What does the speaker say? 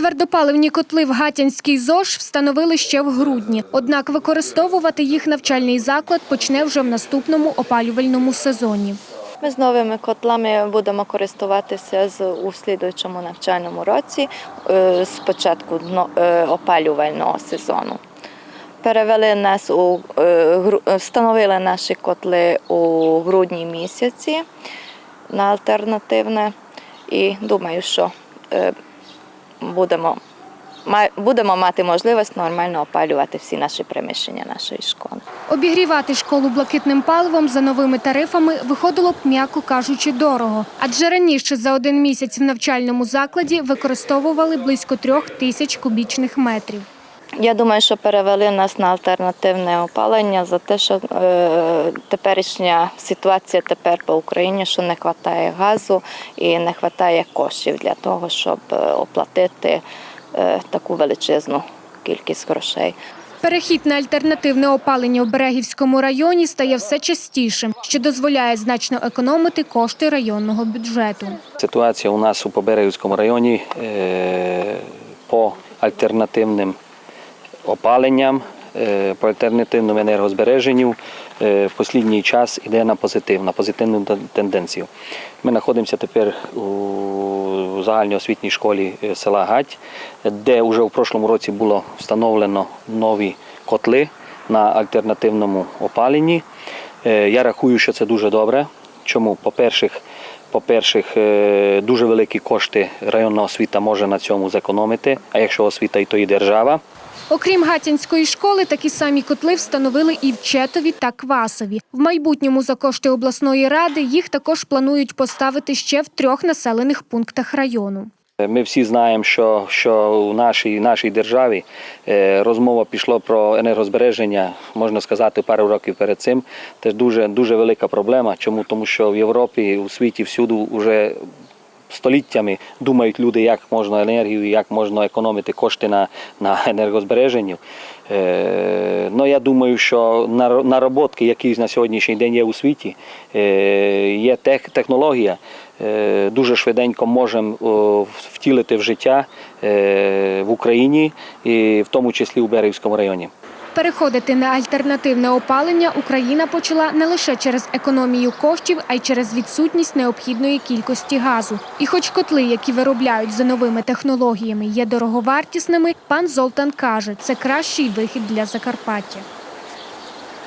Твердопаливні котли в Гатянській ЗОЖ встановили ще в грудні. Однак використовувати їх навчальний заклад почне вже в наступному опалювальному сезоні. Ми з новими котлами будемо користуватися з у слідуючому навчальному році е, з початку е, опалювального сезону. Перевели нас у е, встановили наші котли у грудні місяці на альтернативне і думаю, що будемо, будемо мати можливість нормально опалювати всі наші приміщення нашої школи. Обігрівати школу блакитним паливом за новими тарифами виходило б, м'яко кажучи, дорого. Адже раніше за один місяць в навчальному закладі використовували близько трьох тисяч кубічних метрів. Я думаю, що перевели нас на альтернативне опалення за те, що е, теперішня ситуація тепер по Україні, що не вистачає газу і не вистачає коштів для того, щоб е, оплатити е, таку величезну кількість грошей. Перехід на альтернативне опалення в Берегівському районі стає все частішим, що дозволяє значно економити кошти районного бюджету. Ситуація у нас у Поберегівському районі е, по альтернативним опаленням, е, по альтернативному енергозбереженню е, в останній час йде на позитив, на позитивну тенденцію. Ми знаходимося тепер у загальноосвітній школі е, села Гать, де вже в прошлому році було встановлено нові котли на альтернативному опаленні. Я рахую, що це дуже добре. Чому? По-перше, по-перше, дуже великі кошти районна освіта може на цьому зекономити, а якщо освіта, і то і держава. Окрім Гатянської школи, такі самі котли встановили і в Четові та Квасові. В майбутньому за кошти обласної ради їх також планують поставити ще в трьох населених пунктах району. Ми всі знаємо, що, що у нашій, нашій державі е, розмова пішла про енергозбереження, можна сказати, пару років перед цим. Це дуже, дуже велика проблема. Чому? Тому що в Європі, у світі всюди вже століттями думають люди, як можна енергію, як можна економити кошти на, на енергозбереженню. Е, ну, я думаю, що нар- нароботки, які на сьогоднішній день є у світі, е, є тех, технологія. Е, Дуже швиденько можемо втілити в життя е, в Україні і в тому числі у Берегівському районі. Переходити на альтернативне опалення Україна почала не лише через економію коштів, а й через відсутність необхідної кількості газу. І хоч котли, які виробляють за новими технологіями, є дороговартісними, пан Золтан каже, це кращий вихід для Закарпаття.